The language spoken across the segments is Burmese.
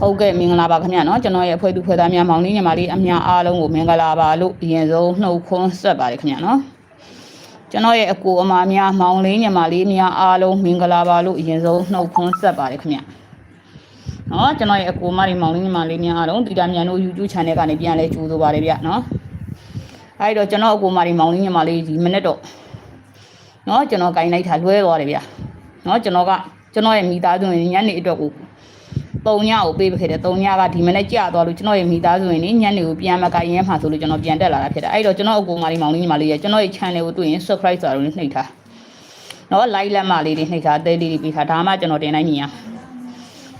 ဟုတ်ကဲ့မင်္ဂလာပါခင်ဗျာနော်ကျွန်တော်ရဲ့အဖွဲ့သူဖွဲ့သားများမောင်လေးညီမလေးအများအားလုံးကိုမင်္ဂလာပါလို့အရင်ဆုံးနှုတ်ခွန်းဆက်ပါတယ်ခင်ဗျာနော်ကျွန်တော်ရဲ့အကိုအမများမောင်လေးညီမလေးများအားလုံးမင်္ဂလာပါလို့အရင်ဆုံးနှုတ်ခွန်းဆက်ပါတယ်ခင်ဗျာနော်ကျွန်တော်ရဲ့အကိုအမတွေမောင်လေးညီမလေးများအားလုံးတီတာမြန်တို့ YouTube channel ကနေပြန်လဲကြိုးဆိုပါတယ်ဗျာနော်အဲဒီတော့ကျွန်တော်အကိုအမတွေမောင်လေးညီမလေးဒီမနေ့တော့နော်ကျွန်တော်ဂိုင်းလိုက်တာလွဲသွားတယ်ဗျာ နော်ကျွန်တော်ကကျွန်တော်ရဲ့မိသားစုဝင်ညနေအတွက်ကို၃ညကိုပေးခဲ့တယ်၃ညကဒီမနေ့ကြာသွားလို့ကျွန်တော်ရဲ့မိသားစုဝင်နေညနေကိုပြန်မကရင်မှဆိုလို့ကျွန်တော်ပြန်တက်လာတာဖြစ်တယ်အဲ့တော့ကျွန်တော်အကူမလေးမောင်လေးညီမလေးရဲ့ကျွန်တော်ရဲ့ channel ကိုတွေ့ရင် subscribe ဆိုတာကိုနှိပ်ထားနော် like လက်မလေးတွေနှိပ်ထားတဲလေးတွေပေးထားဒါမှကျွန်တော်တင်နိုင်မြင်ရ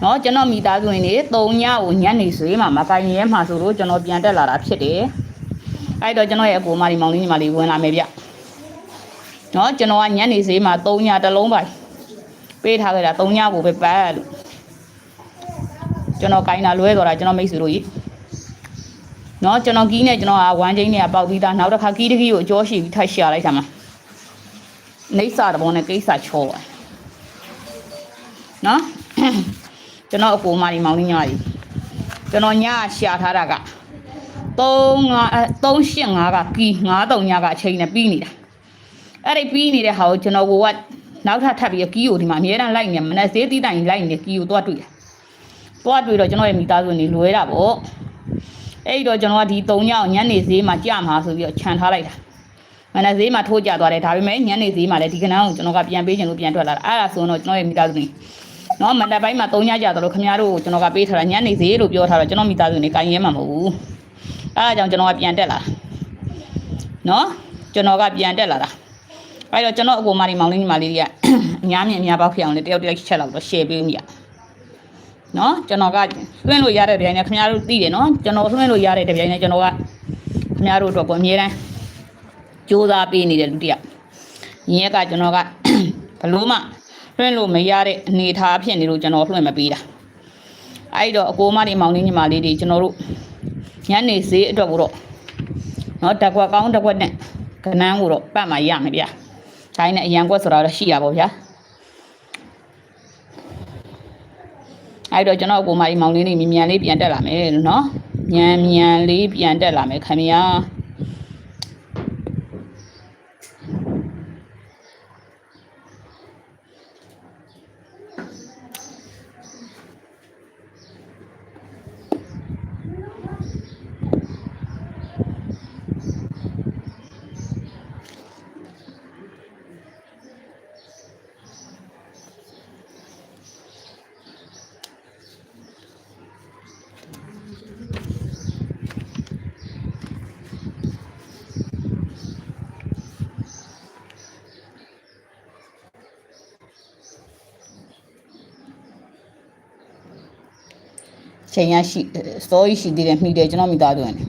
နော်ကျွန်တော်မိသားစုဝင်နေ၃ညကိုညနေဆွေးမှမကရင်မှဆိုလို့ကျွန်တော်ပြန်တက်လာတာဖြစ်တယ်အဲ့တော့ကျွန်တော်ရဲ့အကူမလေးမောင်လေးညီမလေးဝင်လာမယ်ဗျနော်ကျွန်တော်ကညနေဆွေးမှ၃ညတစ်လုံးပိုင် ပေးထားခဲ့တာ၃ညကိုပဲပတ်လို့ကျွန်တော်ကိုင်းတာလွဲသွားတာကျွန်တော်မိတ်ဆွေတို့ကြီးနော်ကျွန်တော်ကီးနဲ့ကျွန်တော်ကဝမ်းချင်းနဲ့ပေါက်ပြီးသားနောက်တစ်ခါကီးတကီးကိုအကျော်ရှိပြီးထပ်ရှာလိုက်တာမှာနေစာတဘောနဲ့ကိစ္စချောပါနော်ကျွန်တော်အကိုမကြီးမောင်လေးညကြီးကျွန်တော်ညရှာထားတာက3 385ကကီး93ညကအချိန်နဲ့ပြီးနေတာအဲ့ဒီပြီးနေတဲ့ဟာကိုကျွန်တော်ကိုက နောက်ထပ်ထပ်ပြီးကီးကိုဒီမှာအများအားလိုက်နေမနေ့ဈေးတီးတိုင်လိုက်နေကီးကိုသွားတွေ့တယ်သွားတွေ့တော့ကျွန်တော်ရဲ့မိသားစုနေလွဲတာပေါ့အဲ့ဒီတော့ကျွန်တော်ကဒီ၃ညောင်ညနေဈေးမှာကြာမှာဆိုပြီးတော့ခြံထားလိုက်တာမနက်ဈေးမှာထိုးကြသွားတယ်ဒါပေမဲ့ညနေဈေးမှာလည်းဒီကနန်းကိုကျွန်တော်ကပြန်ပေးချင်လို့ပြန်ထွက်လာတာအဲ့ဒါဆိုတော့ကျွန်တော်ရဲ့မိသားစုနေနော်မနက်ပိုင်းမှာ၃ညကြာတော့ခင်ဗျားတို့ကိုကျွန်တော်ကပေးထားတာညနေဈေးလို့ပြောထားတော့ကျွန်တော်မိသားစုနေကိုင်းရဲမှာမဟုတ်ဘူးအဲ့ဒါကြောင့်ကျွန်တော်ကပြန်တက်လာတာနော်ကျွန်တော်ကပြန်တက်လာတာ အဲ့တော့ကျွန်တော်အကူမလေးမောင်လေးညီမလေးတွေကအများမြင်အများပေါက်ဖြစ်အောင်လေတယောက်တယောက်ချက်လောက်တော့ share ပေးမိရနော်ကျွန်တော်ကလွှင့်လို့ရတဲ့တပြိုင်နဲ့ခင်ဗျားတို့သိတယ်နော်ကျွန်တော်လွှင့်လို့ရတဲ့တပြိုင်နဲ့ကျွန်တော်ကခင်ဗျားတို့အတွက်ကိုအမြဲတမ်းစူးစမ်းပေးနေတဲ့လူတစ်ယောက်ညီရက်ကကျွန်တော်ကဘလို့မှလွှင့်လို့မရတဲ့အနေအထားဖြစ်နေလို့ကျွန်တော်လွှင့်မပေးတာအဲ့တော့အကိုမတွေမောင်လေးညီမလေးတွေကျွန်တော်တို့ညနေဈေးအတွက်ကိုတော့နော်တက်ကွက်ကောင်းတက်ကွက်နဲ့ကနန်းကိုတော့ပတ်မှရမယ်ဗျာ ဒါနဲ့အရန်ကွက်ဆိုတာတော့ရှိရပါဗျာအဲ့တော့ကျွန်တော်ကိုမကြီးမောင်လေးနေမြန်လေးပြန်တက်လာမယ်လို့နော်မြန်မြန်လေးပြန်တက်လာမယ်ခင်ဗျာ ချိန်ရရှိစတိုးရှိသေးတယ်မှီတယ်ကျွန်တော်မိသားစုဝင်တယ်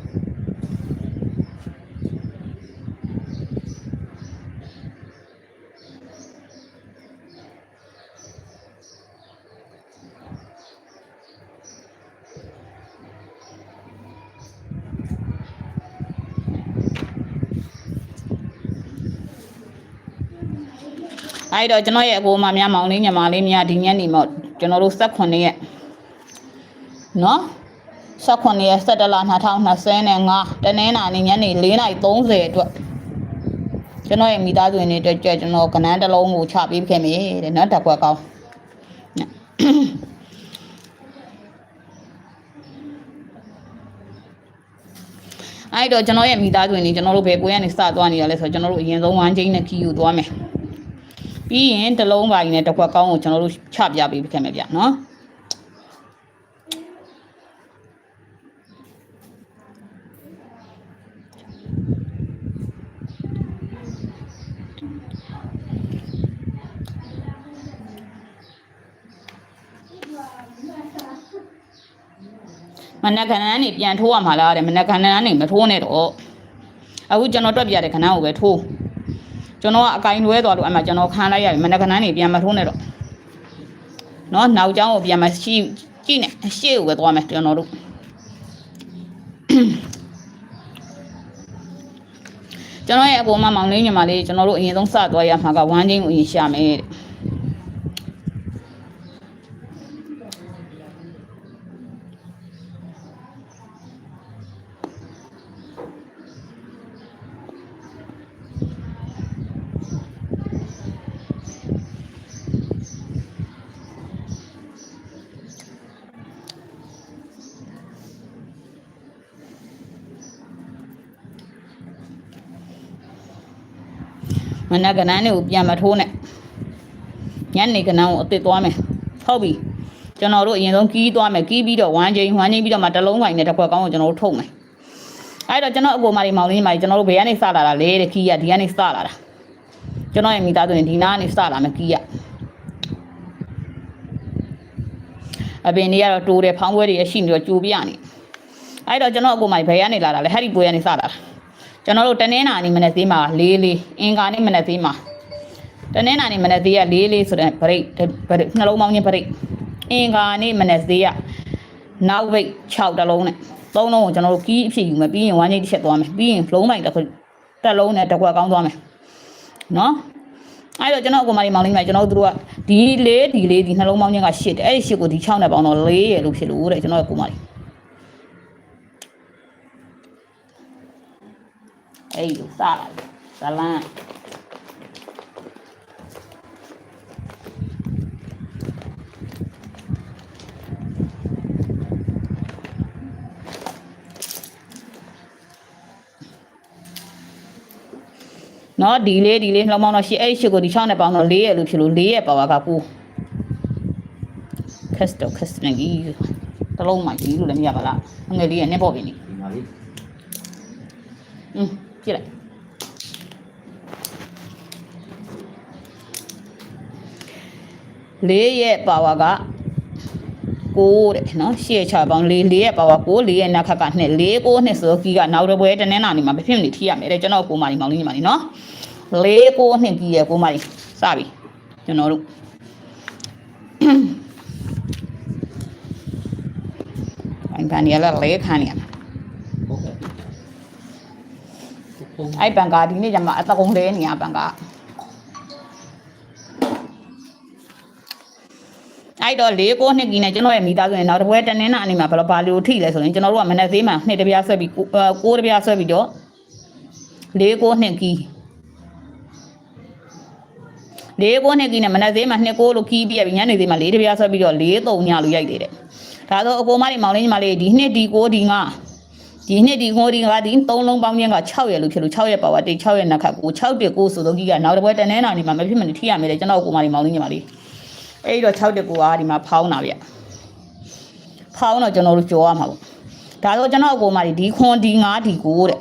အဲ့တော့ကျွန်တော်ရဲ့အကိုမများမောင်လေးညီမလေးများဒီညနေမှကျွန်တော်တို့18ရက် နော်18ရက်17လ2025တနင်္လာနေ့ညနေ4:30အတွက်ကျွန်တော်ရဲ့မိသားစုဝင်တွေအတွက်ကြွကျွန်တော်ကနန်းတစ်လုံးကိုချပေးခဲ့မယ်တဲ့နော်တက်ကွက်ကောင်းအဲ့တော့ကျွန်တော်ရဲ့မိသားစုဝင်တွေကျွန်တော်တို့ဘယ်ကိုရနေစသွားနေရလဲဆိုတော့ကျွန်တော်တို့အရင်ဆုံးဝမ်းချင်းနဲ့ခီယူသွားမယ်ပြီးရင်တစ်လုံးပါရင်နဲ့တက်ကွက်ကောင်းကိုကျွန်တော်တို့ချပြပေးခဲ့မယ်ဗျနော် မနက်ခဏန်းနေပြန်ထိုးရမှာလားတဲ့မနက်ခဏန်းနေမထိုးနဲ့တော့အခုကျွန်တော်တွက်ပြတဲ့ခဏန်းကိုပဲထိုးကျွန်တော်ကအကင်လွဲသွားလို့အမှကျွန်တော်ခံလိုက်ရပြီမနက်ခဏန်းနေပြန်မထိုးနဲ့တော့နော်နောက်ကျောင်းကိုပြန်မရှိကြည့်နေအရှိကိုပဲသွားမယ်ကျွန်တော်တို့ကျွန်တော်ရဲ့အပေါ်မှာမောင်လေးညီမလေးကျွန်တော်တို့အရင်ဆုံးစသွားရမှာကဝမ်းချင်းကိုအရင်ရှာမယ်တဲ့ နက်ကနန်းတွေကိုပြန်မထိုးနဲ့ညနေကနန်းကိုအစ်စ်သွားမယ်ဟုတ်ပြီကျွန်တော်တို့အရင်ဆုံးကီးသွားမယ်ကီးပြီးတော့ဝမ်းချိန်ဝမ်းချိန်ပြီးတော့မှတစ်လုံးပိုင်းနဲ့တစ်ခွက်ကောင်းကိုကျွန်တော်တို့ထုတ်မယ်အဲ့တော့ကျွန်တော်အကိုမလေးမောင်လေးမလေးကျွန်တော်တို့ဘယ်ကနေစလာတာလဲတဲ့ကီးရဒီကနေစလာတာကျွန်တော်ရဲ့မိသားစုရင်ဒီနားကနေစလာမယ်ကီးရအပင်တွေကတော့တိုးတယ်ဖောင်းပွဲတွေရရှိနေတော့ကြိုပြနေအဲ့တော့ကျွန်တော်အကိုမလေးဘယ်ကနေလာတာလဲဟဲ့ဒီပွဲကနေစလာတာ ကျွန်တော်တို့တနင်္လာနေ့မနေ့သေးမှာလေးလေးအင်္ဂါနေ့မနေ့သေးမှာတနင်္လာနေ့မနေ့သေးကလေးလေးဆိုတဲ့ဗရိတ်ဗရိတ်နှလုံးပေါင်းချင်းဗရိတ်အင်္ဂါနေ့မနေ့သေးကနောက်ဘိတ်6တလုံးနဲ့သုံးလုံးကိုကျွန်တော်တို့ကီးအဖြစ်ယူမယ်ပြီးရင်ဝမ်းကြီးတစ်ချက်သွားမယ်ပြီးရင်ဖလုံးလိုက်တစ်ခုတက်လုံးနဲ့တစ်ခွက်ကောင်းသွားမယ်နော်အဲ့တော့ကျွန်တော်အကောင်မလေးမောင်လေးမိုင်ကျွန်တော်တို့ကဒီလေးဒီလေးဒီနှလုံးပေါင်းချင်းက8တယ်အဲ့ဒီ8ကိုဒီ6နဲ့ပေါင်းတော့4ရယ်လို့ဖြစ်လို့တဲ့ကျွန်တော်အကောင်မလေး အဲ့လိုစလာဇလန်းနော်ဒီလေးဒီလေးနှလုံးပေါင်းတော့8အဲ့ဒီ8ကိုဒီ6နဲ့ပေါင်းတော့4ရယ်လို့ဖြစ်လို့4ရယ်ပါဝါက9ခက်တော့ခက်နေကြီးတလုံးမှကြီးလို့လည်းမရပါလားငယ်လေးရနဲ့ပေါ့ပြီနိဒီမှာလေးอืม ကြည့်လိုက်လေးရဲ့ပါဝါက6တဲ့နော်ရှေ့ချပေါင်းလေးလေးရဲ့ပါဝါ6လေးရဲ့နောက်ခက်က2 4 9နှစ်ဆိုတော့ကြီးကနောက်တစ်ပွဲတနင်္လာနေ့မှာမဖြစ်မနေထိရမယ်တဲ့ကျွန်တော်ကိုမာလီမောင်လေးညီမလေးနော်4 9နှစ်ကြီးရဲ့ကိုမာလီစပြီကျွန်တော်တို့ဘန်ကန်ရလာလေးခါနေရမှာ ဟုတ်ကဲ့ဟုတ် အဲ့ဘန်ကာဒီနေ့ကျမှအတကုံလဲနေရဘန်ကာအဲ့တော့၄ကိုနှစ်ကြီးနဲ့ကျွန်တော်ရဲ့မိသားစုနဲ့နောက်တစ်ပွဲတနင်္လာနေ့မှာဘယ်လိုပါလီကိုထိလဲဆိုရင်ကျွန်တော်တို့ကမနက်သေးမှနှစ်တပြားဆွဲပြီးကိုတပြားဆွဲပြီးတော့၄ကိုနှစ်ကြီးလေးကိုနှစ်ကြီးနဲ့မနက်သေးမှနှစ်ကိုလို့ခီးပြပြီးညနေသေးမှလေးတပြားဆွဲပြီးတော့လေးသုံးညလို့ရိုက်သေးတယ်ဒါဆိုအကိုမလေးမောင်လေးညီမလေးဒီနှစ်ဒီကိုဒီငါ ဒီနှစ်ဒီကိုဒီငါဒီသုံးလုံးပေါင်းချင်းက6ရက်လို့ဖြစ်လို့6ရက်ပါဝါတိတ်6ရက်နှစ်ခတ်ကို6တက်ကိုဆိုတော့ကြီးကနောက်တစ်ပွဲတနင်္လာနေ့မှာမဖြစ်မနေထိရမယ်လေကျွန်တော်အကိုမလေးမောင်လေးညီမလေးအဲ့တော့6တက်ကိုကဒီမှာဖောင်းတာဗျဖောင်းတော့ကျွန်တော်တို့ကြောရမှာပေါ့ဒါဆိုကျွန်တော်အကိုမလေးဒီခွန်ဒီငါဒီကိုတဲ့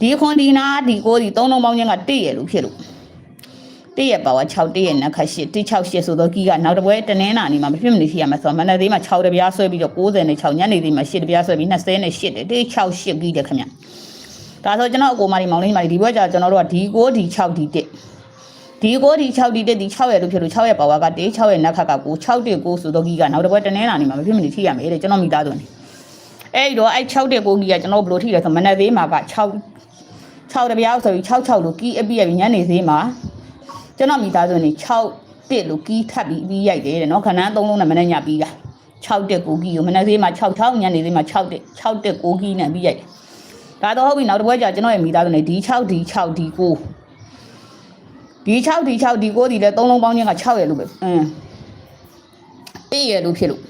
ဒီခွန်ဒီနာဒီကိုဒီသုံးလုံးပေါင်းချင်းက1ရက်လို့ဖြစ်လို့ တည့်ရပါဝါ6တည့်ရနက်ခတ်8 168ဆိုတော့ကြီးကနောက်တစ်ပွဲတနင်္လာနေ့မှာမဖြစ်မနေရှိရမှာဆိုတော့မနက်သေးမှာ6တပြားဆွဲပြီးတော့90နဲ့6ညနေသေးမှာ8တပြားဆွဲပြီး20နဲ့8တယ်168ကြီးတယ်ခင်ဗျဒါဆိုကျွန်တော်အကိုမလေးမောင်လေးမလေးဒီဘက်ကျကျွန်တော်တို့ကဒီ9ဒီ6ဒီ1ဒီ9ဒီ6ဒီ1ဒီ6ရဲ့လို့ဖြစ်လို့6ရဲ့ပါဝါက1 6ရဲ့နက်ခတ်က9 6တက်9ဆိုတော့ကြီးကနောက်တစ်ပွဲတနင်္လာနေ့မှာမဖြစ်မနေရှိရမယ်တဲ့ကျွန်တော်မိသားစုနေအဲ့တော့အဲ့6တက်9ကြီးကကျွန်တော်ဘယ်လိုထိလဲဆိုမနက်သေးမှာက6 6တပြားဆိုပြီး6 6လို့ကြီးအပြည့်ရညနေသေးမှာ ကျွန်တော်မိသားစုနေ6တစ်လို့ကီးထပ်ပြီးပြီးရိုက်တယ်တဲ့နော်ခဏန်း3လုံးနဲ့မနေ့ညပြီးတာ6တစ်ကိုကီးကိုမနေ့သေးမှာ6 6ညနေသေးမှာ6တစ်6တစ်ကိုကီးနဲ့ပြီးရိုက်တယ်ဒါတော့ဟုတ်ပြီနောက်တစ်ပွဲကျကျွန်တော်ရဲ့မိသားစုနေဒီ6ဒီ6ဒီ9ဒီ6ဒီ6ဒီ9ဒီလဲ3လုံးပေါင်းချင်းက6ရဲ့လို့ပဲအင်း1ရဲ့လို့ဖြစ်လို့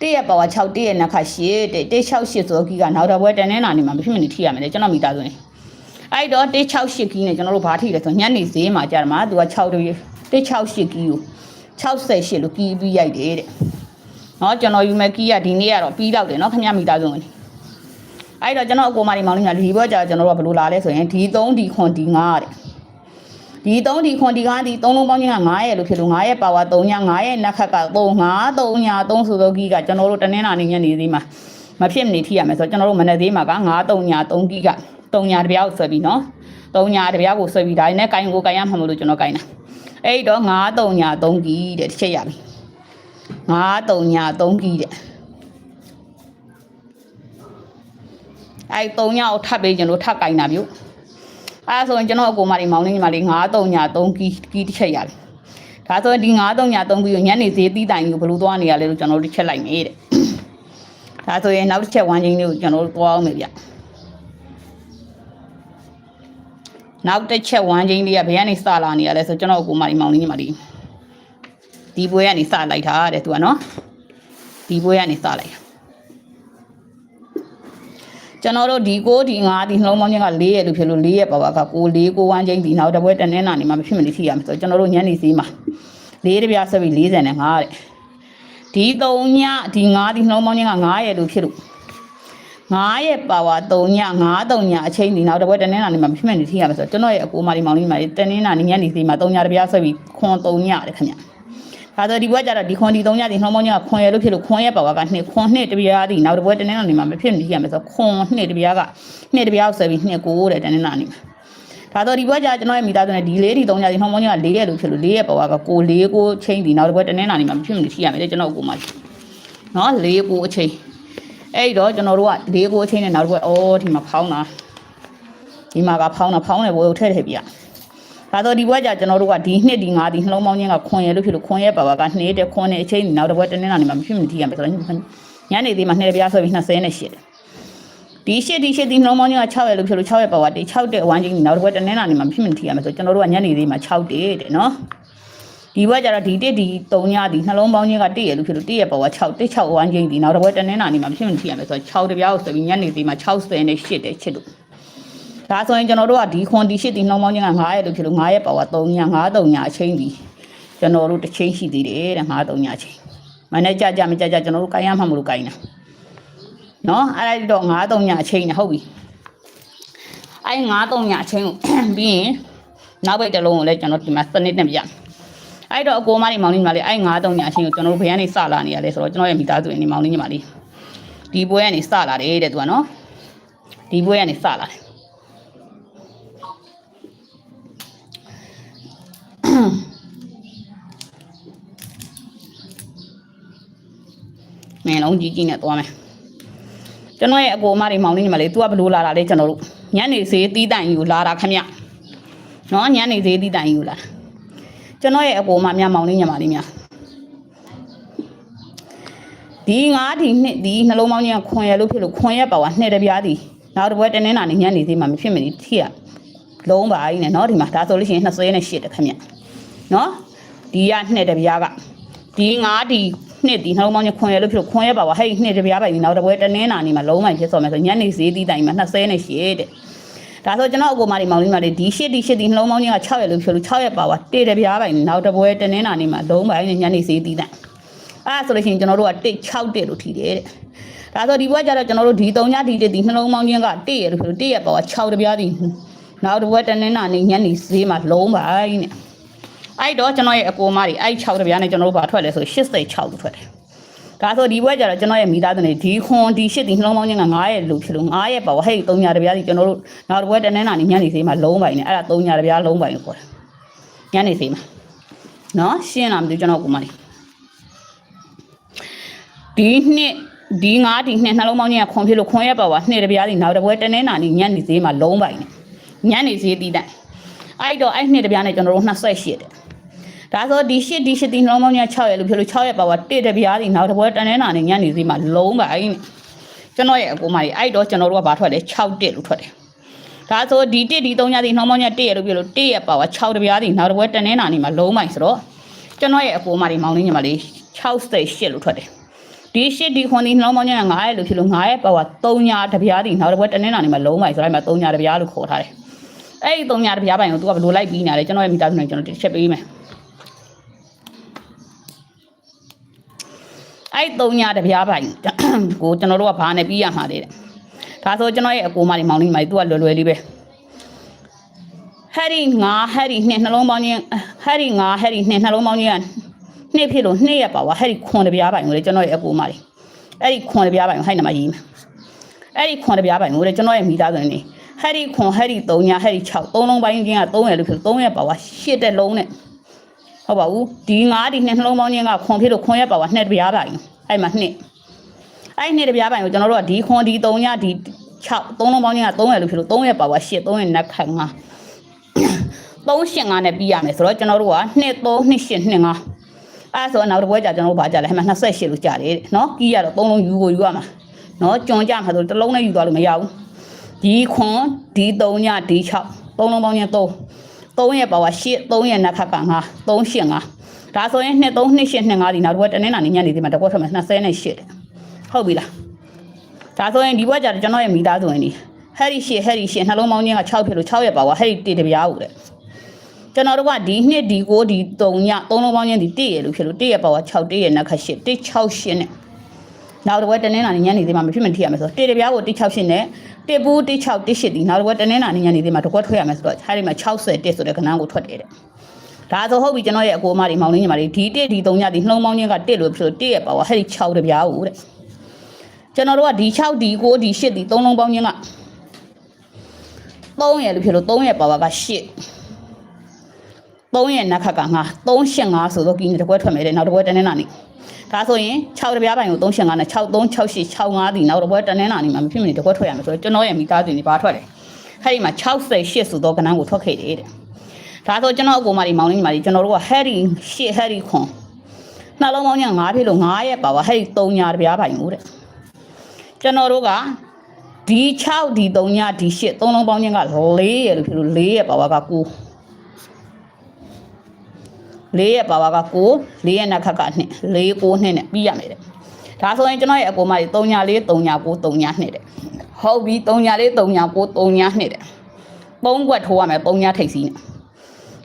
1ရဲ့ပါဝါ6 1ရဲ့နက်ခါ8တဲ့168ဆိုတော့ကီးကနောက်တစ်ပွဲတန်းနေနာနေမှာမဖြစ်မနေထိရမယ်လေကျွန်တော်မိသားစုနေ အဲ့တော့168ကီးနဲ့ကျွန်တော်တို့ဘာထိလဲဆိုညနေဈေးမှာကြာမှာသူက6တွေ168ကီးကို68လို့ကီးပြီးရိုက်တယ်တဲ့နော်ကျွန်တော်ယူမဲ့ကီးကဒီနေ့ကတော့ပြီးတော့တယ်နော်ခင်ဗျမိသားစုဝင်အဲ့တော့ကျွန်တော်အကိုမလေးမောင်လေးညာဒီဘောကြာကျွန်တော်တို့ကဘယ်လိုလာလဲဆိုရင်ဒီ3ဒီ9ဒီ9တဲ့ဒီ3ဒီ9ဒီ9ဒီ3လုံးပေါင်းချင်းက9ရဲ့လို့ဖြစ်လို့9ရဲ့ပါဝါ3ည9ရဲ့နက်ခတ်က3 9 3ည3ဆိုတော့ကီးကကျွန်တော်တို့တနင်္လာနေ့ညနေသေးမှာမဖြစ်မနေထိရမယ်ဆိုတော့ကျွန်တော်တို့မနေ့သေးမှာက9 3ည3ကီးက 3ညတစ်ပြားကိုဆွဲပြီးနော်3ညတစ်ပြားကိုဆွဲပြီးဒါနဲ့ကိုင်ကိုကိုင်ရမှာမလို့ကျွန်တော်ကိုင်တာအဲ့တော့9 3ည3ကီးတဲ့တစ်ချက်ရပြီ9 3ည3ကီးတဲ့အဲ့3ညကိုထပ်ပေးကျွန်တော်ထပ်ကိုင်တာမျိုးအဲ့ဒါဆိုရင်ကျွန်တော်အကူမလေးမောင်လေးညီမလေး9 3ည3ကီးကီးတစ်ချက်ရတယ်ဒါဆိုရင်ဒီ9 3ည3ကီးကိုညနေဈေးတီးတိုင်ကိုဘယ်လိုသွားနေရလဲလို့ကျွန်တော်တို့တစ်ချက်လိုက်မေးတဲ့ဒါဆိုရင်နောက်တစ်ချက်ဝမ်းချင်းလေးကိုကျွန်တော်တို့သွားအောင်မေးဗျ နောက်တစ်ချက်ဝမ်းချင်းလေးကဘယ်ကနေစလာနေရလဲဆိုကျွန်တော်အကူမလေးမောင်လေးညီမလေးဒီပွဲကနေစလိုက်တာတဲ့သူကနော်ဒီပွဲကနေစလိုက်တာကျွန်တော်တို့ဒီကိုဒီ9ဒီနှလုံးပေါင်းချင်းက4ရဲ့လို့ဖြစ်လို့4ရဲ့ပါဝါက6 4 9 1ချင်းဒီနောက်တစ်ပွဲတနင်္လာနေ့မှာမဖြစ်မနေရှိရမယ်ဆိုတော့ကျွန်တော်တို့ညနေစီးမှာ4တပြားဆက်ပြီး45တဲ့ဒီ3ညဒီ9ဒီနှလုံးပေါင်းချင်းက9ရဲ့လို့ဖြစ်လို့ 9ရဲ့ပါဝါ3ည9 3ညအချိန်ဒီနောက်တစ်ပွဲတနင်္လာနေ့မှာမဖြစ်မနေရှိရမယ်ဆိုတော့ကျွန်တော်ရဲ့အကိုမလေးမောင်လေးမှာတနင်္လာနေ့ညနေစီးမှာ3ညတပြားဆက်ပြီးခွန်3ညတဲ့ခင်ဗျဒါဆိုဒီဘွဲကြတော့ဒီခွန်ဒီ3ညဒီနှလုံးပေါင်းချင်းကခွန်ရဲ့လို့ဖြစ်လို့ခွန်ရဲ့ပါဝါက2ခွန်2တပြားဒီနောက်တစ်ပွဲတနင်္လာနေ့မှာမဖြစ်မနေရှိရမယ်ဆိုတော့ခွန်2တပြားက2တပြားဆက်ပြီး2ကိုတဲ့တနင်္လာနေ့မှာဒါတော့ဒီဘွဲကြကျွန်တော်ရဲ့မိသားစုနဲ့ဒီလေးဒီသုံးညဒီနှောင်းမောင်းကြီးကလေးရဲ့လို့ဖြစ်လို့လေးရဲ့ပေါ်ကကိုလေးကိုချင်းဒီနောက်တစ်ဘွဲတနင်္လာနေ့မှာမဖြစ်မနေရှိရမယ်လေကျွန်တော်ကိုမှနော်လေးကိုအချင်း အဲ့တော့ကျွန်တော်တို့ကလေးကိုအချင်းနဲ့နောက်တစ်ဘွဲအော်ဒီမှာဖောင်းတာဒီမှာကဖောင်းတာဖောင်းတဲ့ဘွဲကိုထည့်ထည့်ပြရဒါတော့ဒီဘွဲကြကျွန်တော်တို့ကဒီနှစ်ဒီငါဒီနှလုံးမောင်းချင်းကခွန်ရဲလို့ဖြစ်လို့ခွန်ရဲပါပါကနေတဲ့ခွန်နဲ့အချင်းဒီနောက်တစ်ဘွဲတနင်္လာနေ့မှာမဖြစ်မနေရှိရမယ်ဆိုတော့ညနေသေးမှာနှစ်ပြားဆိုပြီး20နဲ့ရှစ်တယ်ဒီရှစ်ဒီရှစ်ဒီနှလုံးပေါင်းကြီးက6ရဲ့လို့ဖြစ်လို့6ရဲ့ပါဝါတေ6တဲ့ဝမ်းချင်းနောက်တစ်ဘက်တနင်္လာနေ့မှာဖြစ်မထီရမယ်ဆိုကျွန်တော်တို့ကညနေသေးမှာ6တဲ့တဲ့နော် ဒီဘက်ကျတော့ဒီတစ်ဒီ3ညဒီနှလုံးပေါင်းကြီးက1ရဲ့လို့ဖြစ်လို့1ရဲ့ပါဝါ6 1 6ဝမ်းချင်းဒီနောက်တစ်ဘက်တနင်္လာနေ့မှာဖြစ်မထီရမယ်ဆိုတော့6တပြားကိုဆိုပြီးညနေသေးမှာ60နဲ့8တဲ့ချစ်လို့ဒါဆိုရင်ကျွန်တော်တို့ကဒီခွန်ဒီရှစ်ဒီနှလုံးပေါင်းကြီးက9ရဲ့လို့ဖြစ်လို့9ရဲ့ပါဝါ3ည9 3ညအချင်းဒီကျွန်တော်တို့တစ်ချင်းရှိသေးတယ်တဲ့9 3ညအချင်းမနေ့ကြကြမကြကြကျွန်တော်တို့ကိုင်းရမှမလို့ကိုင်းတာနော်အဲ့ဒါတော့9 3ညအချိန်နဲ့ဟုတ်ပြီအဲ့9 3ညအချိန်ကိုပြီးရင်နောက်ဘက်တစ်လုံးကိုလည်းကျွန်တော်ဒီမှာစနစ်နဲ့ပြ အဲ့တော့အကိုမလေးမောင်လေးညီမလေးအဲ့9 3ညအချိန်ကိုကျွန်တော်တို့ဘယ်ကနေစလာနေရလဲဆိုတော့ကျွန်တော်ရဲ့မိသားစုရင်းနေမောင်လေးညီမလေးဒီပွဲကနေစလာတယ်တဲ့သူကနော်ဒီပွဲကနေစလာတယ်မင်းလုံးကြီးကြီးနဲ့သွားမယ်ကျွန်တော်ရဲ့အကိုအမတွေမောင်လေးညီမလေး तू ကဘလို့လာတာလဲကျွန်တော်တို့ညနေဈေးတီးတိုင်ယူလာတာခမနော်ညနေဈေးတီးတိုင်ယူလာတာ ကျွန်တော်ရဲ့အကိုအမများမောင်လေးညီမလေးများဒီငါးဒီနှစ်ဒီနှလုံးပေါင်းကြီးကခွန်ရလို့ဖြစ်လို့ခွန်ရပါဝါနှစ်တပြားဒီနောက်တစ်ပွဲတနင်္လာနေ့ညနေဈေးမှာမဖြစ်မနေထိရလုံးပါကြီးနဲ့နော်ဒီမှာဒါဆိုလို့ရှိရင်28နဲ့8တခမနော်ဒီကနှစ်တပြားကဒီငါးဒီနှစ်ဒီနှလုံးပေါင်းကြီးခွန်ရလို့ဖြစ်လို့ခွန်ရပါဝါဟဲ့နှစ်တပြားပိုင်ဒီနောက်တစ်ပွဲတနင်္လာနေ့မှာလုံးမိုင်ဖြစ်စော်မယ်ဆိုညနေဈေးတီးတိုင်မှာ28နဲ့8တဲ့ ဒါဆိုကျွန်တော်အကိုမလေးမောင်လေးမလေးဒီရှစ်ဒီရှစ်ဒီနှလုံးပေါင်းကြီးက6ရက်လို့ဖြစ်လို့6ရက်ပါဝါတေတပြားပိုင်နောက်တစ်ပွဲတနင်္လာနေ့မှာလုံးပိုင်းနဲ့ညနေစီးတီးတဲ့အဲ့ဒါဆိုလို့ရှိရင်ကျွန်တော်တို့က1 6တက်လို့ထီတယ်တဲ့ဒါဆိုဒီဘွဲကျတော့ကျွန်တော်တို့ဒီ3ညဒီဒီနှလုံးပေါင်းကြီးက1ရက်လို့ဖြစ်လို့1ရက်ပါဝါ6တပြားဒီနောက်တစ်ပွဲတနင်္လာနေ့ညနေစီးမှာလုံးပိုင်းနဲ့အဲ့တော့ကျွန်တော်ရဲ့အကိုမလေးအဲ့6တပြားနဲ့ကျွန်တော်တို့ဘာထွက်လဲဆို86လို့ထွက်တယ် ဒါဆိုဒီဘွဲကြတော့ကျွန်တော်ရဲ့မိသားစုနေဒီခွန်ဒီရှစ်ဒီနှလုံးပေါင်းချင်းက9ရက်လို့ဖြစ်လို့9ရက်ပါဝဟဲ့3ညတပြားစီကျွန်တော်တို့နောက်တစ်ဘွဲတနင်္လာနေ့ညနေစီမှာလုံးပိုင်နေအဲ့ဒါ3ညတပြားလုံးပိုင်လို့ခေါ်တယ်ညနေစီမှာနော်ရှင်းလားမသိဘူးကျွန်တော်ကမလေးဒီနှစ်ဒီ9ဒီနှစ်နှလုံးပေါင်းချင်းကခွန်ဖြစ်လို့ခွန်ရက်ပါဝနှစ်တပြားစီနောက်တစ်ဘွဲတနင်္လာနေ့ညနေစီမှာလုံးပိုင်နေညနေစီတီးတိုင်အဲ့တော့အဲ့နှစ်တပြားနဲ့ကျွန်တော်တို့28တဲ့ ဒါဆိုဒီရှစ်ဒီရှစ်ဒီနှလုံးပေါင်းကြီး6ရက်လို့ဖြစ်လို့6ရက်ပါဝါတစ်တပြားဒီနောက်တစ်ပွဲတန်းနေနာနေညနေစီမှာလုံးပါအဲ့ကျွန်တော်ရဲ့အကူမကြီးအဲ့တော့ကျွန်တော်တို့ကဘာထွက်လဲ6တက်လို့ထွက်တယ်ဒါဆိုဒီတစ်ဒီ3ညဒီနှလုံးပေါင်းကြီး1ရက်လို့ဖြစ်လို့1ရက်ပါဝါ6တပြားဒီနောက်တစ်ပွဲတန်းနေနာနေမှာလုံးပိုင်ဆိုတော့ကျွန်တော်ရဲ့အကူမကြီးမောင်လေးညီမလေး68လို့ထွက်တယ်ဒီရှစ်ဒီခွန်ဒီနှလုံးပေါင်းကြီး9ရက်လို့ဖြစ်လို့9ရက်ပါဝါ3ညတပြားဒီနောက်တစ်ပွဲတန်းနေနာနေမှာလုံးပိုင်ဆိုတော့အဲ့မှာ3ညတပြားလို့ခေါ်ထားတယ်အဲ့ဒီ3ညတပြားပိုင်ကိုသူကဘယ်လိုလိုက်ပြီးနေလဲကျွန်တော်ရဲ့မိသားစုနဲ့ကျွန်တော်တစ်ချက်ပေးမယ် အဲ့သုံးညတပြားပိုင်ကိုကျွန်တော်တို့ကဘာနဲ့ပြီးရမှာလဲတဲ့ဒါဆိုကျွန်တော်ရဲ့အကိုမလေးမောင်လေးမလေးသူကလွယ်လွယ်လေးပဲဟဲ့ဒီငါဟဲ့ဒီနှစ်နှလုံးပေါင်းချင်းဟဲ့ဒီငါဟဲ့ဒီနှစ်နှလုံးပေါင်းချင်းကနှစ်ဖြစ်လို့နှစ်ရပါဝါဟဲ့ဒီခွန်တပြားပိုင်ကိုလေကျွန်တော်ရဲ့အကိုမလေးအဲ့ဒီခွန်တပြားပိုင်ကိုဟဲ့နမရေးမယ်အဲ့ဒီခွန်တပြားပိုင်ကိုလေကျွန်တော်ရဲ့မိသားစုနေဟဲ့ဒီခွန်ဟဲ့ဒီ3ညဟဲ့ဒီ6သုံးလုံးပိုင်းချင်းက3ရလို့ဖြစ်3ရပါဝါ8တက်လုံးနဲ့ ဟုတ်ပါဘူးဒီငါးဒီနှစ်နှလုံးပေါင်းချင်းကခွန်ဖြစ်လို့ခွန်ရက်ပါဝါနှစ်တပြားပိုင်အဲ့မှာနှစ်အဲ့နှစ်တပြားပိုင်ကိုကျွန်တော်တို့ကဒီခွန်ဒီ3ညဒီ6သုံးလုံးပေါင်းချင်းက3ရက်လို့ဖြစ်လို့3ရက်ပါဝါ8 3ရက်နက်ခတ်5 3ရှင်5နဲ့ပြီးရမယ်ဆိုတော့ကျွန်တော်တို့က2 3 2ရှင်2 5အဲ့ဆိုနောက်တစ်ပွဲကြာကျွန်တော်တို့ဗာကြာလဲဟဲ့မှာ28လို့ကြာတယ်တဲ့နော်ကြီးရတော့3လုံးယူကိုယူရမှာနော်ကြုံကြမှာဆိုတစ်လုံးနဲ့ယူသွားလို့မရဘူးဒီခွန်ဒီ3ညဒီ6သုံးလုံးပေါင်းချင်း3 3ရက်ပါဝါ8 3ရက်နက်ခတ်က5 3ရှင်5ဒါဆိုရင်2 3 2 8 2 5ဒီနောက်တစ်ပွဲတနင်္လာနေ့ညနေဒီမှာတစ်ပွဲထွက်မယ်28တဲ့ဟုတ်ပြီလားဒါဆိုရင်ဒီဘက်ကျတော့ကျွန်တော်ရဲ့မိသားစုဝင်ဒီဟဲ့ဒီရှေ့ဟဲ့ဒီရှေ့နှလုံးပေါင်းချင်းက6ဖြစ်လို့6ရက်ပါကွာဟဲ့ဒီတေတပြားကိုတဲ့ကျွန်တော်တို့ကဒီနှစ်ဒီကိုဒီ3ည3လုံးပေါင်းချင်းဒီ1ရက်လို့ဖြစ်လို့1ရက်ပါကွာ6 1ရက်နက်ခတ်8 1 6 8နဲ့ နောက်တစ်ဝက်တနင်္လာနေ့ညနေသေးမှမဖြစ်မထိရမယ်ဆိုတော့တေတပြားကို1 6 8နဲ့1ဘူး1 6 1 8ဒီနောက်တစ်ဝက်တနင်္လာနေ့ညနေသေးမှတစ်ခွက်ထွက်ရမယ်ဆိုတော့ဟာဒီမှာ60တက်ဆိုတဲ့ကဏ္ဍကိုထွက်တယ်တဲ့ဒါဆိုဟုတ်ပြီကျွန်တော်ရဲ့အကိုအမတွေမောင်လေးညီမတွေဒီတစ်ဒီ3ညဒီနှလုံးပေါင်းချင်းကတစ်လို့ဖြစ်လို့တစ်ရဲ့ပါဝါဟဲ့ဒီ6တပြားကိုတဲ့ကျွန်တော်တို့ကဒီ6ဒီ9ဒီ10ဒီ3လုံးပေါင်းချင်းက3ရဲ့လို့ဖြစ်လို့3ရဲ့ပါဝါက10 3ရဲ့နက်ခတ်က9 385ဆိုတော့ကိနေတကွဲထွက်မယ်တဲ့နောက်တစ်ပွဲတနင်္လာနေ့ ဒါဆိုရင်6တပြားပိုင်ကို385နဲ့63 68 65ဒီနောက်တစ်ပွဲတနင်္လာနေ့မှာမဖြစ်မနေတကွဲထွက်ရမယ်ဆိုတော့ကျွန်တော်ရဲ့မိသားစုတွေဘာထွက်လဲဟဲ့ဒီမှာ68ဆိုတော့ကဏ္ဍကိုထွက်ခဲ့တယ်တဲ့ဒါဆိုကျွန်တော်အကူမကြီးမောင်လေးညီမကြီးကျွန်တော်တို့ကဟဲရီရှစ်ဟဲရီခွန်နှလုံးပေါင်းညာ9ဖြစ်လို့9ရက်ပါပါဟဲရီ3ညာတပြားပိုင်ဦးတဲ့ကျွန်တော်တို့ကဒီ6ဒီ3ညာဒီ8 3လုံးပေါင်းချင်းက4ရက်လို့ဖြစ်လို့4ရက်ပါပါက9 4ရက်ပါပါက9 4ရက်နောက်ခက်က2 4 9နှစ်နဲ့ပြီးရမယ်တဲ့ဒါဆိုရင်ကျွန်တော်ရဲ့အကူမကြီး3ညာလေး3ညာ9 3ညာ2တဲ့ဟုတ်ပြီ3ညာလေး3ညာ9 3ညာ2တဲ့3ခွက်ထိုးရမယ်3ညာထိပ်စီးနဲ့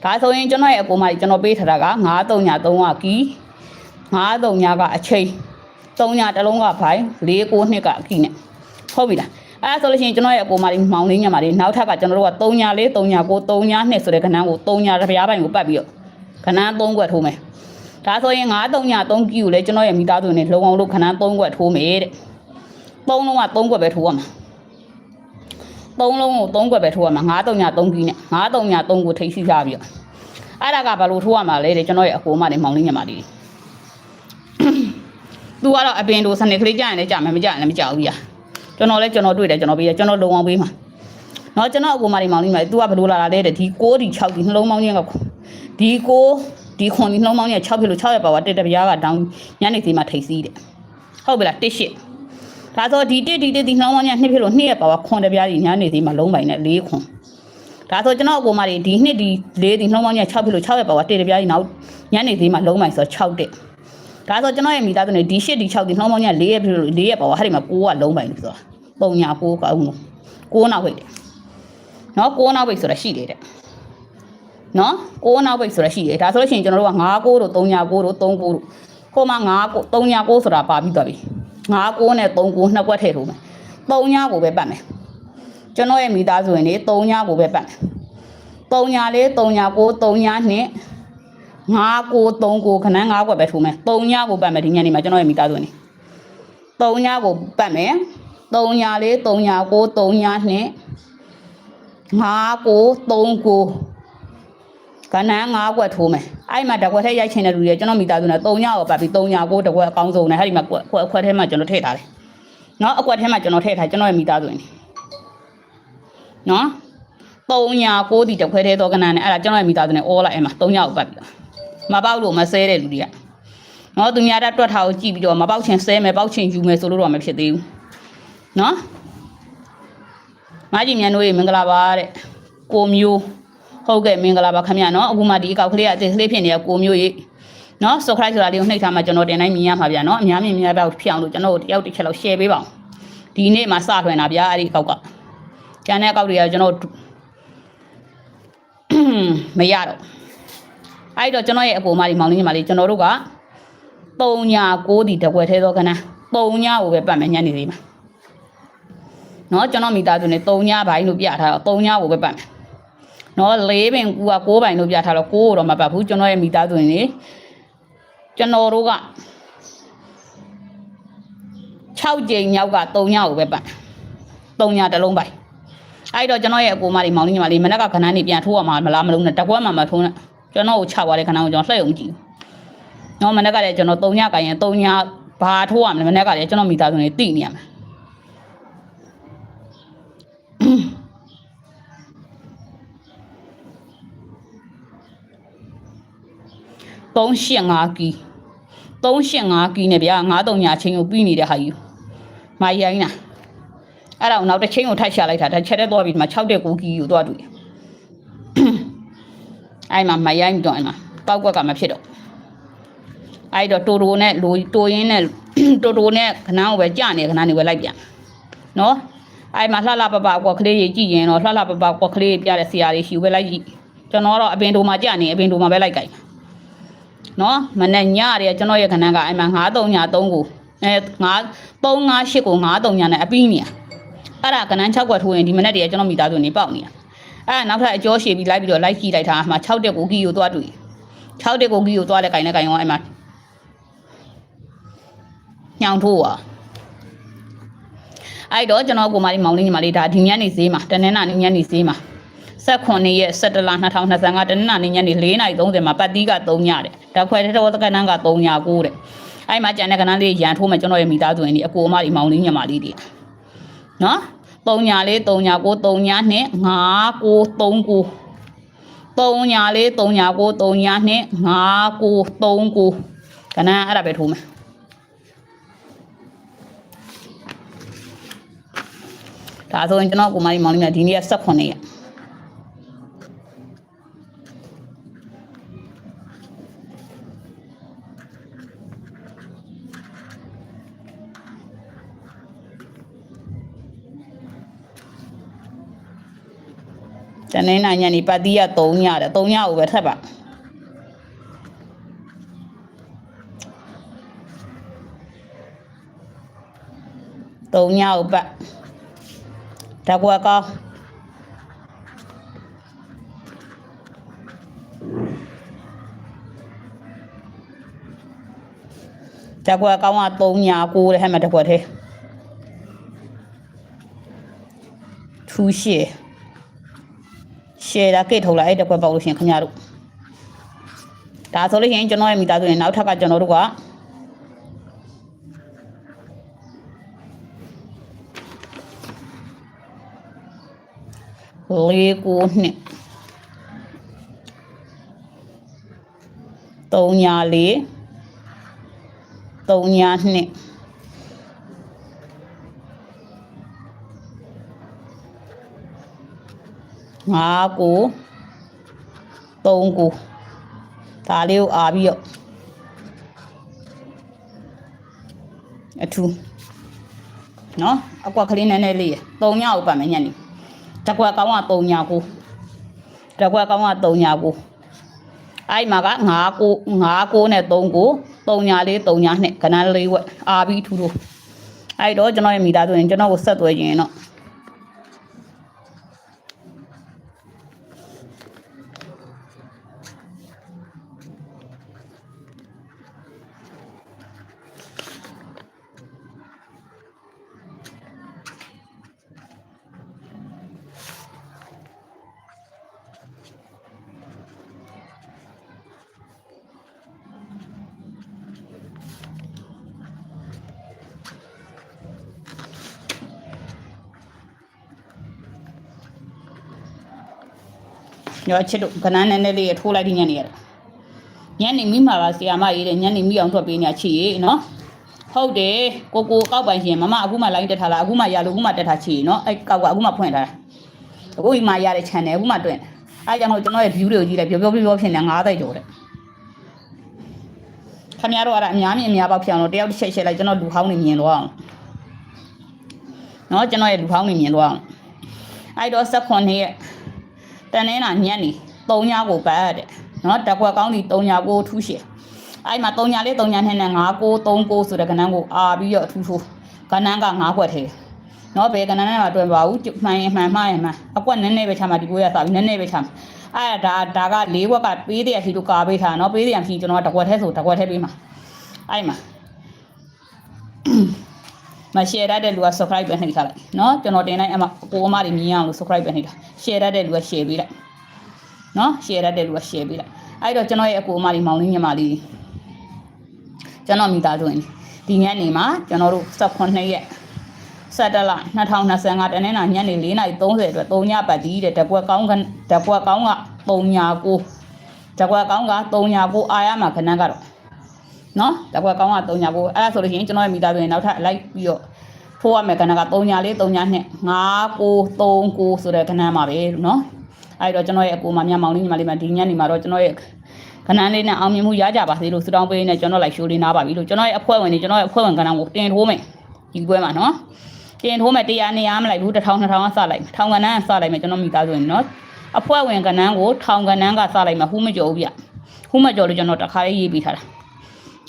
ဒါဆိုရင်ကျွန်တော်ရဲ့အကူမကြီးကျွန်တော်ပေးထားတာက9 3ညာ3ကကီ9 3ညာကအချိန်3ညာတစ်လုံးကဘိုင်4 9နှစ်ကအကီနဲ့ဟုတ်ပြီလားအဲ့ဒါဆိုလို့ရှိရင်ကျွန်တော်ရဲ့အကူမကြီးမောင်လေးညမလေးနောက်ထပ်ကကျွန်တော်တို့က3ညာ4 3ညာ9 3ညာ2ဆိုတဲ့ကဏ္ဍကို3ညာတစ်ပြားပိုင်ကိုပတ်ပြီးတော့ ကဏ္ဍ3ခွက်ထိုးမယ်ဒါဆိုရင်9 3ညာ3ကီကိုလည်းကျွန်တော်ရဲ့မိသားစုနဲ့လုံအောင်လို့ခဏ3ခွက်ထိုးမယ်တဲ့3လုံးက3ခွက်ပဲထိုးရမှာ3လုံးကို3ခွက်ပဲထိုးရမှာ9 3ညာ3ကီနဲ့9 3ညာ3ကိုထိစီစားပြီးတော့အဲ့ဒါကဘာလို့ထိုးရမှာလဲတဲ့ကျွန်တော်ရဲ့အကိုမနဲ့မောင်လေးညမလေးသူကတော့အပင်တို့စနေကလေးကြာရင်လည်းကြာမယ်မကြာရင်လည်းမကြာဘူးကြီးကျွန်တော်လည်းကျွန်တော်တွေ့တယ်ကျွန်တော်ပေးတယ်ကျွန်တော်လုံအောင်ပေးမှာနော်ကျွန်တော်အကိုမလေးမောင်လေးညမလေး तू ကဘယ်လိုလာတာလဲတဲ့ဒီ6ဒီ6ဒီနှလုံးပေါင်းချင်းက ဒီ6ဒီခွန်ဒီနှလုံးပေါင်းချင်း6ဖြစ်လို့6ရပါဝါတက်တပြားကတောင်းညနေစီမှာထိတ်စီးတဲ့ဟုတ်ပြီလားတစ်ရှစ်ဒါဆိုဒီတစ်ဒီတစ်ဒီနှလုံးပေါင်းချင်း2ဖြစ်လို့2ရပါဝါခွန်တပြားကြီးညနေစီမှာလုံးပိုင်နဲ့4ခွန်ဒါဆိုကျွန်တော်အပေါ်မှာဒီနှစ်ဒီလေးဒီနှောင်းပေါင်းကြီး6ဖြစ်လို့6ရက်ပါပါတေတပြားကြီးနောက်ညနေသေးမှလုံးမိုင်ဆို6တက်ဒါဆိုကျွန်တော်ရဲ့မိသားစုနဲ့ဒီ8ဒီ6ဒီနှောင်းပေါင်းကြီး4ရက်ဖြစ်လို့4ရက်ပါပါဟာဒီမှာ9ကလုံးပိုင်လို့ဆိုတာပုံညာ9ကောင်းလို့9နောက်ဝိတ်တယ်နော်9နောက်ဝိတ်ဆိုတာရှိတယ်တဲ့ နော်9နောက်ဝိတ်ဆိုတာရှိတယ်ဒါဆိုလို့ရှိရင်ကျွန်တော်တို့က9 9တို့3ညာ9တို့3 9တို့ကိုမှ9 3ညာ9ဆိုတာပါပြီးသွားပြီ9 9နဲ့3 9နှစ်ကွက်ထည့်ထိုးမယ်3ညာကိုပဲပတ်မယ်ကျွန်တော်ရဲ့မိသားစုဝင်တွေ3ညကိုပဲပတ်3ညလေး3ညကို3ညနဲ့5ကို3ကိုခဏ5ကွက်ပဲထိုးမယ်3ညကိုပတ်မယ်ဒီညနေမှာကျွန်တော်ရဲ့မိသားစုဝင်တွေ3ညကိုပတ်မယ်3ညလေး3ညကို3ညနဲ့5ကို3ကို ကဏ္ဍ5ကွက်ထိုးမယ်အဲ့မှာတကွက်ထဲရိုက်ချင်တဲ့လူတွေကျွန်တော်မိသားစုနဲ့3ညကိုပတ်ပြီး3ညကိုတကွက်အကောင်းဆုံးနဲ့အဲ့ဒီမှာကွက်အခွက်ထဲမှာကျွန်တော်ထည့်ထားတယ်နော်အကွက်ထဲမှာကျွန်တော်ထည့်ထားကျွန်တော်ရဲ့မိသားစုဝင်တွေနော်3ညာ6ဒီတစ်ခွဲသေးသောကဏ္ဍနဲ့အဲ့ဒါကျွန်တော်ရဲ့မိသားစုနဲ့အော်လိုက်အဲ့မှာ3ညာကိုပတ်ပြီးတော့မပေါက်လို့မဆဲတဲ့လူတွေကနော်သူများတက်တွက်ထားကိုကြည့်ပြီးတော့မပေါက်ချင်ဆဲမယ်ပေါက်ချင်ယူမယ်ဆိုလို့တော့မဖြစ်သေးဘူးနော်မကြီးမြန်တို့ရေမင်္ဂလာပါတဲ့ကိုမျိုး ဟုတ်ကဲ့မင်္ဂလာပါခင်ဗျာနော်အခုမှဒီအကောက်ကလေးကအသေးလေးဖြစ်နေတဲ့ကိုမျိုးရေနော် subscribe ဆိုတာလေးကိုနှိပ်ထားမှကျွန်တော်တင်တိုင်းမြင်ရမှာဗျာနော်အများမြင်များပေါ့ဖြစ်အောင်လို့ကျွန်တော်တို့တယောက်တစ်ချက်လောက် share ပေးပါအောင်ဒီနေ့မှစထွင်တာဗျာအဲ့ဒီအကောက်က ကျန်တဲ့အကောက်တွေကကျွန်တော် မရတော့အဲ့တော့ကျွန်တော်ရဲ့အပေါ်မကြီးမောင်လေးညီမလေးကျွန်တော်တို့က3ညာ6ဒီတကွယ်သေးသောကဏ္ဍ3ညာကိုပဲပတ်မယ်ညနေလေးမှာเนาะကျွန်တော်မိသားစုနဲ့3ညာဘိုင်းလို့ပြထားတော့3ညာကိုပဲပတ်မယ် နော်လေးပင်ကူကကိုးပိုင်လို့ပြထားတော့ကိုးတော့မပတ်ဘူးကျွန်တော်ရဲ့မိသားစုဝင်တွေကျွန်တော်တို့က6ကြိမ်မြောက်က3ညကိုပဲပတ်3ညတစ်လုံးပိုင်အဲ့တော့ကျွန်တော်ရဲ့အကိုမလေးမောင်လေးညီမလေးမနက်ကခဏနေပြန်ထိုးရမှာမလားမလုံးနဲ့တကွက်မှမထိုးနဲ့ကျွန်တော်ကိုချသွားတဲ့ခဏကိုကျွန်တော်လှည့်အောင်ကြည့်နော်မနက်ကလည်းကျွန်တော်3ညကရင်3ညဘာထိုးရမလဲမနက်ကလည်းကျွန်တော်မိသားစုဝင်တွေတိနေရမှာ 385ကီ385ကီနဲ့ဗျာ93ညာချင်းကိုပြီးနေတဲ့ဟာယူ။မာရိုင်းလားအဲ့ဒါကိုနောက်တစ်ချိန်ကိုထိုက်ရှာလိုက်တာတစ်ချက်တည်းသွားပြီးဒီမှာ6တဲ့9ကီကိုသွားတွေ့အဲ့မှာမရိုင်းတော့အဲ့မှာပောက်ကွက်ကမဖြစ်တော့အဲ့တော့တိုတိုနဲ့လိုတိုရင်းနဲ့တိုတိုနဲ့ခဏကိုပဲကြာနေခဏနေပဲလိုက်ပြန်နော်အဲ့မှာလှလှပပကွက်ကလေးကြီးကြည့်ရင်တော့လှလှပပကွက်ကလေးပြတဲ့ဆရာတွေရှိပဲလိုက်ကြည့်ကျွန်တော်တော့အပင်တို့မှာကြာနေအပင်တို့မှာပဲလိုက်ကြိုက် နော်မနဲ့ညရဲကျွန်တော်ရဲ့ခဏကအဲ့မှာ9 3ည3ကိုအဲ9 3 5 8ကို9 3ညနဲ့အပီးနေရအဲ့ဒါကနန်း6ကွက်ထိုးရင်ဒီမနေ့တည်းကျွန်တော်မိသားစုနေပေါက်နေရအဲ့ဒါနောက်ထပ်အကျော်ရှည်ပြီးလိုက်ပြီးတော့လိုက်ကြည့်လိုက်တာအမှ6တက်ကိုကီကိုသွားတွေ့6တက်ကိုကီကိုသွားလဲကင်လဲကင်ရောအဲ့မှာညောင်ထိုးอ่ะအဲ့တော့ကျွန်တော်ကိုမလေးမောင်လေးညီမလေးဒါဒီညနေဈေးမှာတနင်္လာနေ့ညနေဈေးမှာ 18ရက်17လ2025တနင်္လာနေ့ညနေ4:30မှာပတ်တီးက3ညတဲ့ဓာတ်ခွဲတဲ့တော့ကနန်းက3ည9တဲ့အဲ့မှာကျန်တဲ့ကနန်းလေးရန်ထိုးမယ်ကျွန်တော်ရဲ့မိသားစုဝင်ဒီအကိုအမဒီမောင်လေးညီမလေးတွေနော်3ညလေး3ည9 3ညနဲ့5 9 3 9 3ညာလေး3ညာကို3ညာနဲ့5ကို3ကိုကနန်းအဲ့ဒါပဲထိုးမယ်ဒါဆိုရင်ကျွန်တော်ကိုမကြီးမောင်လေးများဒီနေ့က18ရက် တနေ့နိုင်ညနေပတ်တီးရ3ညတယ်3ညကိုပဲထပ်ပါ3ညကိုပတ်တကွာကောင်းတကွာကောင်းက3ည9တဲ့ဟဲ့မှာတကွာသေးထူးရှေ share တာကိတ်ထုတ်လိုက်အဲ့တစ်ခွက်ပေါက်လို့ရှရင်ခင်ဗျားတို့ဒါဆိုလို့ရှရင်ကျွန်တော်ရဲ့မိသားစုနဲ့နောက်ထပ်ကကျွန်တော်တို့ကလေးကိုနှစ်သုံးညာလေးသုံးညာနှ စ်ငါးကိုသုံးကိုဒါလေးကိုအာပြီးတော့အထူးနော်အကွက်ကလေးနည်းနည်းလေးရသုံးညကိုပတ်မယ်ညနေတစ်ကွက်ကောင်းကသုံးညကိုတစ်ကွက်ကောင်းကသုံးညကိုအဲ့မှာက9ကို9ကိုနဲ့3ကို3ညာလေး3ညာနဲ့ကနန်းလေးဝက်အာပြီးထူထူအဲ့တော့ကျွန်တော်ရဲ့မိသားစုရင်ကျွန်တော်ကိုဆက်သွဲခြင်းတော့ ညောချစ်တို့ကနန်းနဲ့နဲ့လေးရထိုးလိုက်ဒီညနေရညနေမိမှာပါဆီယာမရေးတယ်ညနေမိအောင်ထွက်ပေးနေချီရေနော်ဟုတ်တယ်ကိုကိုကောက်ပိုင်ရှင်မမအခုမှလိုင်းတက်ထားလားအခုမှရလို့အခုမှတက်ထားချီရေနော်အဲ့ကောက်ကအခုမှဖွင့်ထားတာအခုဒီမှာရတဲ့ channel အခုမှတွင်အဲ့ကြောင့်ကျွန်တော်ရဲ့ view တွေကိုကြည့်လိုက်ပြောပြောပြောဖြစ်နေ9သိုက်ကျော်တဲ့ခင်ဗျားတို့အဲ့ဒါအများမြင်အများပေါက်ဖြစ်အောင်လို့တယောက်တစ်ချက်ချက်လိုက်ကျွန်တော်လူဟောင်းနေမြင်တော့အောင်နော်ကျွန်တော်ရဲ့လူဟောင်းနေမြင်တော့အောင်အဲ့တော့18ရက် တန်နေနာညက်နေ3ညကိုပတ်တဲ့နော်တက်ကွက်ကောင်းဒီ3ညကိုထူးရှည်အဲ့မှာ3ညလေး3ညနဲ့နဲ့9ကို3ကိုဆိုတဲ့ကဏ္ဍကိုအာပြီးတော့အထူးထိုးကဏ္ဍက9ခွက်ထဲနော်ဘယ်ကဏ္ဍနဲ့မှတွင်ပါဘူးမှန်ရင်မှန်မှားရင်မှန်အကွက်နည်းနည်းပဲချမှာဒီကိုရစာပြီးနည်းနည်းပဲချမှာအဲ့ဒါဒါက၄ခွက်ကပေးတဲ့အထီတို့ကာပေးထားနော်ပေးတဲ့အထီကျွန်တော်ကတကွက်ထဲဆိုတကွက်ထဲပေးမှာအဲ့မှာ မ share တတ်တဲ့လူက subscribe ပဲနှိပ်ထားလိုက်နော်ကျွန်တော်တင်လိုက်အမကိုအမတွေမြင်အောင်လို့ subscribe ပဲနှိပ်တာ share တတ်တဲ့လူက share ပေးလိုက်နော် share တတ်တဲ့လူက share ပေးလိုက်အဲ့တော့ကျွန်တော်ရဲ့အကိုအမတွေမောင်လေးညီမလေးကျွန်တော်မိသားစုဝင်ဒီညနေမှာကျွန်တော်တို့18ရက်စက်တလ2025တနင်္လာညနေ4:30အတွက်3ညပတ်တီးတဲ့တကွက်ကောင်းတကွက်ကောင်းက3ည9တကွက်ကောင်းက3ည9အားရမှာခဏကတော့ နော်တကွက်ကောင်းက3ညာကိုအဲ့ဒါဆိုလို့ရှိရင်ကျွန်တော်ရဲ့မိသားစုရင်နောက်ထပ်လိုက်ပြီးတော့ထိုးရမယ်ကဏ္ဍက3ညာလေး3ညာနဲ့9ကို3ကိုဆိုတဲ့ကဏ္ဍမှာပဲနော်အဲ့တော့ကျွန်တော်ရဲ့အကူမမြမောင်လေးညီမလေးမဒီညနေမှာတော့ကျွန်တော်ရဲ့ကဏ္ဍလေးနဲ့အောင်မြင်မှုရကြပါစေလို့ဆုတောင်းပေးနေကျွန်တော်လိုက်ရှိုးလေးနားပါပြီလို့ကျွန်တော်ရဲ့အဖွဲ့ဝင်တွေကျွန်တော်ရဲ့အဖွဲ့ဝင်ကဏ္ဍကိုတင်ထိုးမယ်ဒီပွဲမှာနော်တင်ထိုးမဲ့100 200မလိုက်ဘူး1000 2000ကစလိုက်မယ်ထောင်ကနန်းကစလိုက်မယ်ကျွန်တော်မိသားစုရင်နော်အဖွဲ့ဝင်ကနန်းကိုထောင်ကနန်းကစလိုက်မယ်ဟူးမကြော်ဘူးဗျဟူးမကြော်လို့ကျွန်တော်တခါလေးရေးပေးထားတာ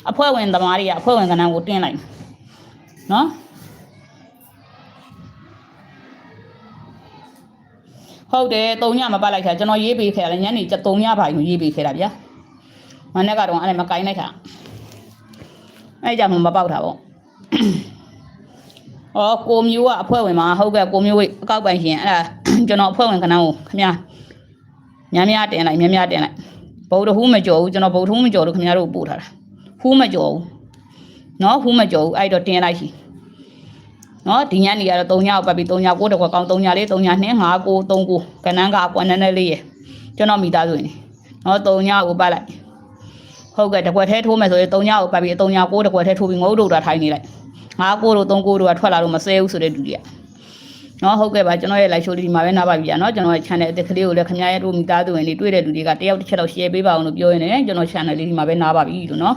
အဖွဲ့ဝင်သမားတွေကအဖွဲ့ဝင်ကနန်းကိုတင်းလိုက်မယ်နော်ဟုတ်တယ်၃ညမပတ်လိုက်တာကျွန်တော်ရေးပေးခဲ့တယ်ညနေ3ညပါယူရေးပေးခဲ့တာဗျာမနေ့ကတော့အဲ့ဒါမကိုင်းလိုက်တာအဲ့ကြောင့်မပေါက်တာပေါ့။အော်ကိုမျိုးကအဖွဲ့ဝင်မှာဟုတ်ကဲ့ကိုမျိုးဝိတ်အကောက်ပိုင်ရှင်အဲ့ဒါကျွန်တော်အဖွဲ့ဝင်ကနန်းကိုခင်ဗျာများများတင်လိုက်များများတင်လိုက်ဗုဒ္ဓဟူးမကြော်ဘူးကျွန်တော်ဗုဒ္ဓဟူးမကြော်လို့ခင်ဗျားတို့ပို့ထားတာ ဟူးမကြော်ဘူးနော်ဟူးမကြော်ဘူးအဲ့တော့တင်လိုက်ရှိနော်ဒီညနေကတော့3ညောက်ပတ်ပြီး3ည9တကွက်ကောင်း3ညလေး3ည2 5 9 3 9ကနန်းကကွက်နည်းနည်းလေးရယ်ကျွန်တော်မိသားစုနေနော်3ညကိုပတ်လိုက်ဟုတ်ကဲ့တကွက်ထဲထိုးမယ်ဆိုရင်3ညကိုပတ်ပြီး3ည9တကွက်ထဲထိုးပြီးငုတ်တို့တာထိုင်နေလိုက်ငါးကိုတို့သုံးကိုတို့ကထွက်လာလို့မဆဲဘူးဆိုတဲ့လူတွေကနော်ဟုတ်ကဲ့ပါကျွန်တော်ရဲ့ live show လေးဒီမှာပဲနားပါပြီကြာနော်ကျွန်တော်ရဲ့ channel အသစ်ကလေးကိုလည်းခင်ဗျားရဲ့တို့မိသားစုဝင်တွေတွေ့တဲ့လူတွေကတယောက်တစ်ချက်တော့ share ပေးပါအောင်လို့ပြောရင်းနဲ့ကျွန်တော် channel လေးဒီမှာပဲနားပါပြီလို့နော်